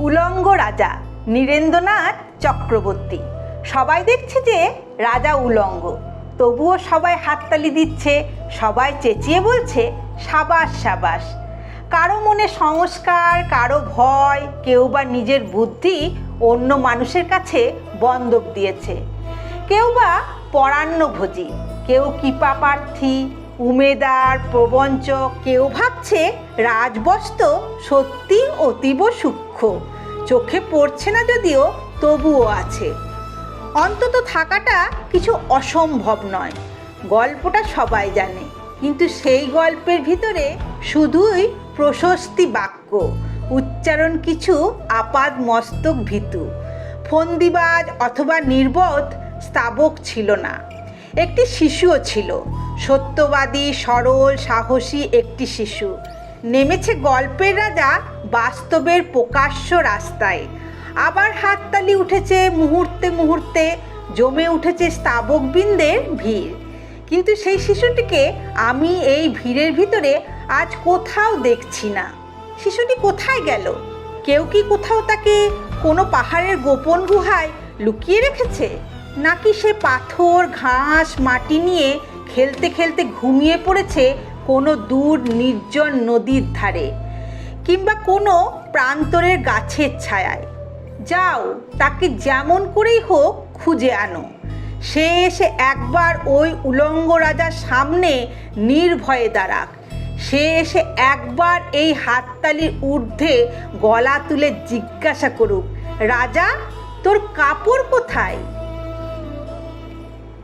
উলঙ্গ রাজা নীরেন্দ্রনাথ চক্রবর্তী। সবাই দেখছে যে রাজা উলঙ্গ। তবুও সবাই হাততালি দিচ্ছে, সবাই চেঁচিয়ে বলছে, সাবাস সাবাস। কারও মনে সংস্কার, কারও ভয়, কেউ বা নিজের বুদ্ধি অন্য মানুষের কাছে বন্ধক দিয়েছে। কেউ বা পরাণ্যভোজী কেউ কৃপাপ্রার্থী উমেদার, প্রবঞ্চক, কেউ ভাবছে রাজবস্ত্র সত্যি অতীব সূক্ষ্ম। চোখে পড়ছে না যদিও, তবুও আছে। অন্তত থাকাটা কিছু অসম্ভব নয়। গল্পটা সবাই জানে, কিন্তু সেই গল্পের ভিতরে শুধুই প্রশস্তি বাক্য, উচ্চারণ কিছু আপাদ মস্তক ভীতু। ফন্দিবাজ অথবা নির্বোধ স্তাবক ছিল না। একটি শিশুও ছিল। সত্যবাদী, সরল, সাহসী একটি শিশু। নেমেছে গল্পের রাজা বাস্তবের প্রকাশ্য রাস্তায়। আবার হাততালি উঠেছে মুহূর্তে মুহূর্তে, জমে উঠেছে স্তাবকবৃন্দের ভিড়। কিন্তু সেই শিশুটিকে আমি এই ভিড়ের ভিতরে আজ কোথাও দেখছি না। শিশুটি কোথায় গেল? কেউ কি কোথাও তাকে কোনো পাহাড়ের গোপন গুহায় লুকিয়ে রেখেছে? নাকি সে পাথর, ঘাস, মাটি নিয়ে খেলতে খেলতে ঘুমিয়ে পড়েছে কোনো দূর নির্জন নদীর ধারে কিংবা কোনো প্রান্তরের গাছের ছায়ায়? যাও, তাকে যেমন করেই হোক খুঁজে আনো। সে এসে একবার ওই উলঙ্গ রাজার সামনে নির্ভয়ে দাঁড়াক। সে এসে একবার এই হাততালির ঊর্ধ্বে গলা তুলে জিজ্ঞাসা করুক, রাজা, তোর কাপড় কোথায়?